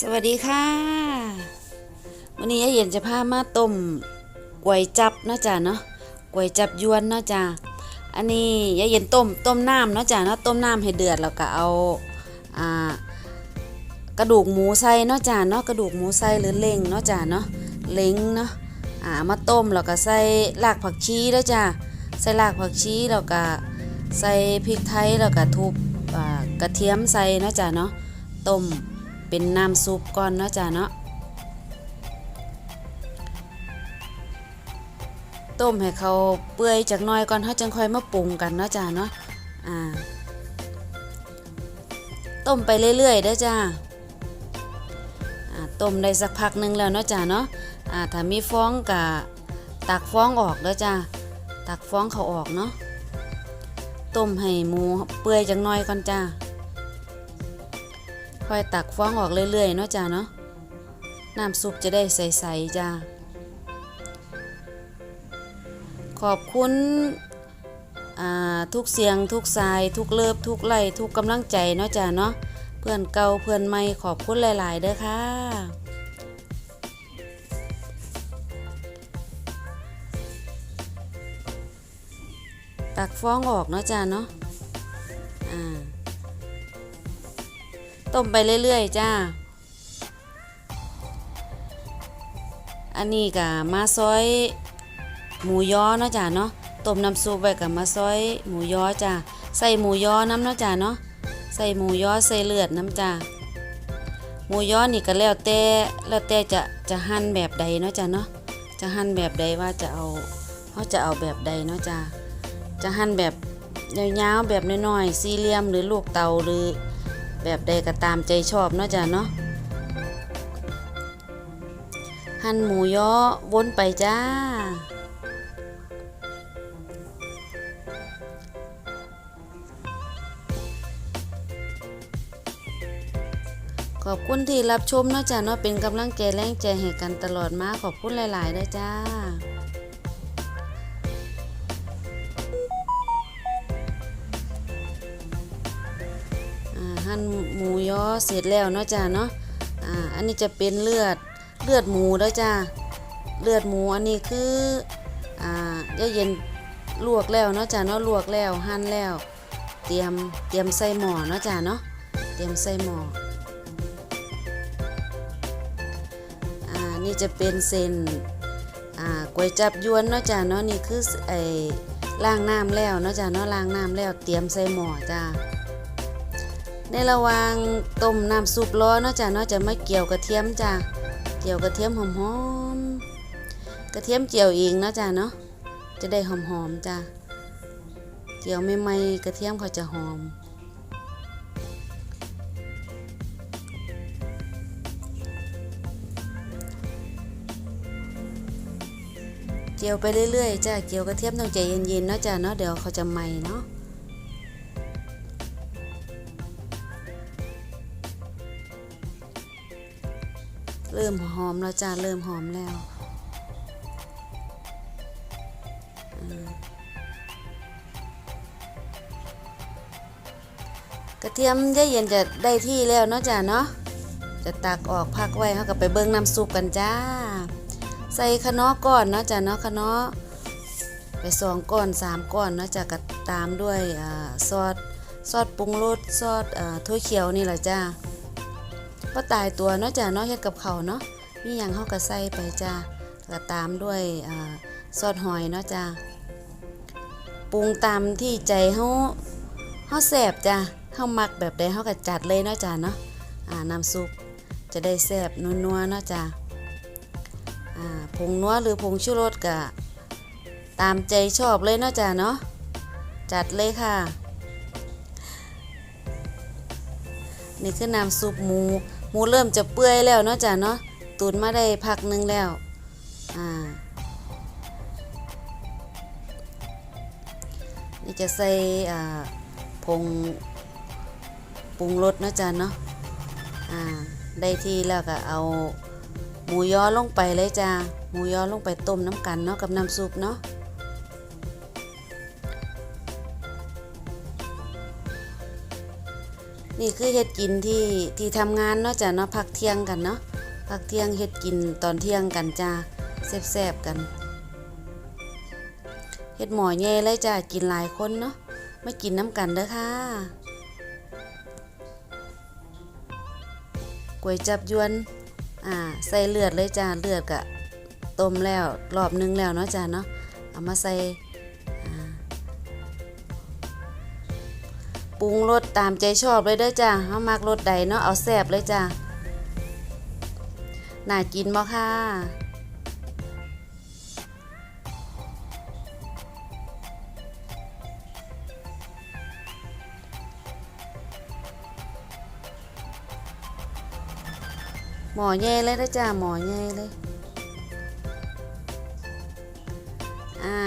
สวัสดีค่ะ วันนี้ยายเย็นจะพามาต้มก๋วยจับเนาะจ้ะเนาะก๋วยจับยวนเนาะจ้ะอันนี้ยายเย็นต้มต้มน้ำเนาะจ้ะเนาะต้มน้ำให้เดือดแล้วก็เอาอ่ากระดูกหมูใส่เนาะจ้ะเนาะกระดูกหมูใส่หรือเล้งเนาะจ้ะเนาะเล้งเนาะอ่ามาต้มแล้วก็ใส่รากผักชีเนาะจ้ะใส่รากผักชีแล้วก็ใส่พริกไทยแล้วก็ทุบ กระเทียมใส่เนาะจ้ะเนาะต้มเป็นน้ำซุปก่อนเนาะจ้ะเนาะต้มให้เขาเปื่อยจากน้อยก่อนเขาจึงค่อยมาปรุงกันเนาะจ้ะเนาะอ่าต้มไปเรื่อยๆเด้อจ้าต้มได้สักพักหนึงแล้วเนาะจ้ะเนาะถ้ามีฟองกะตักฟองออกเด้อจ้าตักฟองเขาออกเนาะ ต้มให้หมูเปื่อยจากหน้อยก่อนจ้าค่อยตักฟองออกเรื่อยๆเนาะจ้าเนาะน้ำซุปจะได้ใสๆจ้าขอบคุณทุกเสียงทุกสายทุกเลิฟทุกไล่ทุกกำลังใจเนาะจ้าเนาะเพื่อนเก่าเพื่อนใหม่ขอบคุณหลาย ๆ เด้อค่ะ ตักฟองออกเนาะจ้าเนาะอ่าต้มไปเรื่อยๆจ้า อันนี้ก็มาซอยหมูย้อเนาะจ้าเนาะ ต้มน้ำซุปไว้กับมาซอยหมูย้อจ้า ใส่หมูย้อน้ำเนาะจ้าเนาะ ใส่หมูย้อใส่เลือดน้ำจ้า หมูย้อนี่ก็แล้วแต่แล้วแต่จะจะหั่นแบบใดเนาะจ้าเนาะ จะหั่นแบบใดว่าจะเอาเขาจะเอาแบบใดเนาะจ้า จะหั่นแบบยาวๆแบบน้อยๆสี่เหลี่ยมหรือลูกเตาหรือแบบใดก็ตามใจชอบเนาะจ้ะเนาะหั่นหมูยอวนไปจ้า ขอบคุณที่รับชมเนาะจ้ะเนาะเป็นกำลังใจแรงใจให้กันตลอดมาขอบคุณหลายๆด้วยจ้า หั่นหมูยอเสร็จแล้วเนาะจ้าเนาะอ่าอันนี้จะเป็นเลือดเลือดหมูแล้วจ้าเลือดหมูอันนี้คืออ่าย่าเย็นลวกแล้วเนาะจ้าเนาะลวกแล้วหั่นแล้ว เตรียมเตรียมใส่หม้อเนาะจ้าเนาะเตรียมใส่หม้ออ่านี่จะเป็นเส้นอ่าก๋วยจับยวนเนาะจ้าเนาะนี่คือไอ้ล้างน้ำแล้วเนาะจ้าเนาะล้างน้ำแล้วเตรียมใส่หม้อจ้า ในระหว่างต้มน้ำซุปร้อนเนาะจ้ะเนาะจะมาเกี่ยวกระเทียมจ้ะเกี่ยวกระเทียมหอมๆกระเทียมเจียวเองเนาะจ้ะเนาะจะได้หอมๆจ้ะเกี่ยวไม่ไหมกระเทียมเขาจะหอม เจียวไปเรื่อยๆจ้ะเกี่ยวกระเทียมต้องใจเย็นๆเนาะจ้ะเนาะเดี๋ยวเขาจะไหมเนาะ ริ่มหอมแล้วจ้าเริ่มหอมแล้วกระเทียมยายเย็นจะได้ที่แล้วเนาะจ้าเนาะจะตักออกพักไว้เขาก็ไปเบิ้งน้ำซุปกันจ้า ใส่ขนอก่อนเนาะจ้าเนาะขนอไปสองก้อนสามก้อนเนาะจ้าก็ตามด้วยอซอสซอสปรุงรสซอสอ่าถ้วยเขียวนี่แหละจ้า ก็ตายตัวเนาะจ้ะเนาะเฮ็ดกับเขาเนาะมีหยังเฮาก็ใส่ไปจ้าแล้วตามด้วยอ่าซอสหอยเนาะจ้าปรุงตามที่ใจเฮาเฮาแซ่บจ้าเฮามักแบบใดเฮาก็จัดเลยเนาะจ้าเนาะอ่าน้ำซุปจะได้แซ่บนัวๆเนาะจ้าอ่าผงนัวหรือผงชูรสก็ตามใจชอบเลยเนาะจ้าเนาะจัดเลยค่ะ นี่คือน้ำซุปหมู หมูเริ่มจะเปื่อยแล้วเนาะจ้ะเนาะตุนมาได้พักหนึงแล้วอ่านี่จะใส่อ่าผงปรุงรสเนาะจ้ะเนาะอ่าได้ที่แล้วก็เอาหมูยอลงไปเลยจ้าหมูยอลงไปต้มน้ำกันเนาะกับน้ำซุปเนาะ นี่คือเฮ็ดกินที่ที่ทำงานเนาะจ้ะเนาะพักเที่ยงกันเนาะพักเที่ยงเฮ็ดกินตอนเที่ยงกันจ้าแซ่บๆกันเฮ็ดหมอแย่เลยจ้ากินหลายคนเนาะไมากินน้ำกันเด้อค่ะก๋วยจับยวนอ่าใส่เลือดเลยจ้าเลือดกะต้มแล้วรอบนึงแล้วเนาะจ้าเนาะเอามาใส่ รุงรสตามใจชอบเลยเด้อจ้าเฮามักรสใดเนาะเอาแซ่บเลยจ้าน่ากินบ่ค่ะหมอแย่เลยนะจ้าหมอแย่เลย อ่า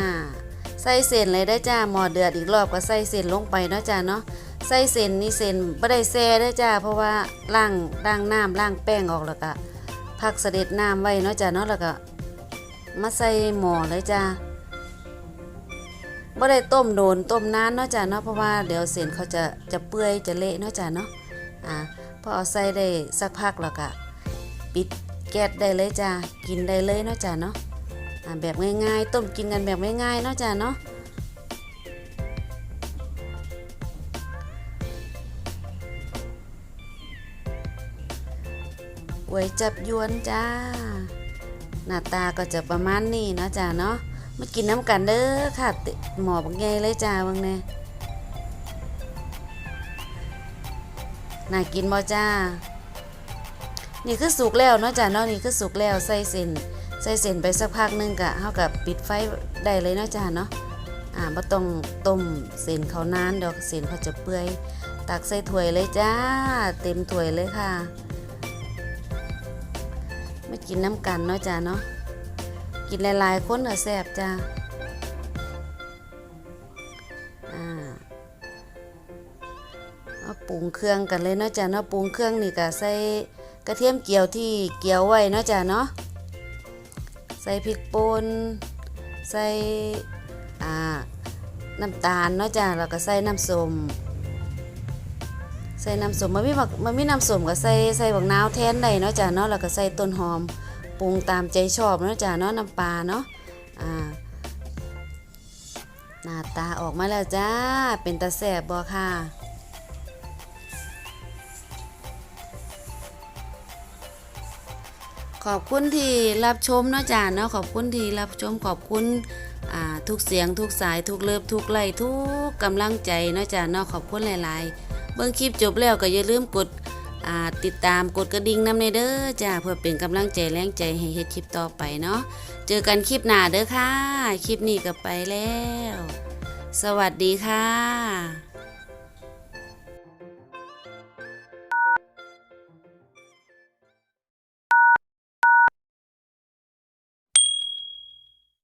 ใส่เส้นเลยได้จ้าหมอเดือดอีกรอบก็ใส่เส้นลงไปเนาะจ้าเนาะ ใส่เส้นนี่เส้นบ่ได้แซ่ได้จ้า เพราะว่าล้างล้างน้ำล้างแป้งออกแล้วก็พักเสด็จน้ำไว้เนาะจ้าเนาะแล้วก็มาใส่หม้อเลยจ้าบ่ได้ต้มโดนต้มนานเนาะจ้าเนาะเพราะว่าเดี๋ยวเส้นเขาจะจะเปื่อยจะเละเนาะจ้าเนาะอ่าพอเอาใส่ได้สักพักแล้วก็ปิดแก๊สได้เลยจ้ากินได้เลยเนาะจ้าเนาะอ่าแบบง่ายๆ ต้มกินกันแบบง่ายๆเนาะจ้าเนาะ ไว้จับยวนจ้า หน้าตาก็จะประมาณนี้นะจ้าเนาะมากินน้ำกันเด้อค่ะหมอบักใหญ่เลยจ้าบางแน่น่ากินบ่จ้า นี่คือสุกแล้วเนาะจ้าเนาะนี่คือสุกแล้วใส่เส้นใส่เส้นไปสักพักหนึงกะเฮากับปิดไฟได้เลยเนาะจ้าเนาะอ่าบ่ต้องต้มเส้นเขานานดี๋ยวเส้นเขาจะเปื่อย ตักใส่ถ้วยเลยจ้า เต็มถ้วยเลยค่ะ กินน้ำกันเนาะจ้าเนาะกินหลายๆคนก็แซ่บจ้าอ่าเอาปรุงเครื่องกันเลยเนาะจ้าเนาะปรุงเครื่องนี่ก็ใส่กระเทียมเจียวที่เกี่ยวไว้เนาะจ้าเนาะใส่พริกป่นใส่อ่าน้ำตาลเนาะจ้ะแล้วก็ใส่น้ำส้ม ส่น้ำส้มมันมีบักมันมีน้ำส้มก็ใส่ใส่บักนาวแทนได้เนาะจ้ะเนาะแล้วก็ใส่ต้นหอมปรุงตามใจชอบเนาะจ้ะเนาะน้ำปลาเนาะอ่าหน้าตาออกมาแล้วจ้าเป็นตาแสบบ่ค่ะขอบคุณที่รับชมเนาะจ้าเนาะขอบคุณที่รับชมขอบคุณทุกเสียงทุกสายทุกเลิฟทุกไลค์ทุกกำลังใจเนาะจ้าเนาะขอบคุณหลาย ๆ เบิ่งคลิปจบแล้วก็อย่าลืมกดติดตามกดกระดิ่งนำในเด้อจ้าเพื่อเป็นกำลังใจแรงใจให้เฮ็ดคลิปต่อไปเนาะเจอกันคลิปหน้าเด้อค่ะ คลิปนี้ก็ไปแล้ว สวัสดีค่ะ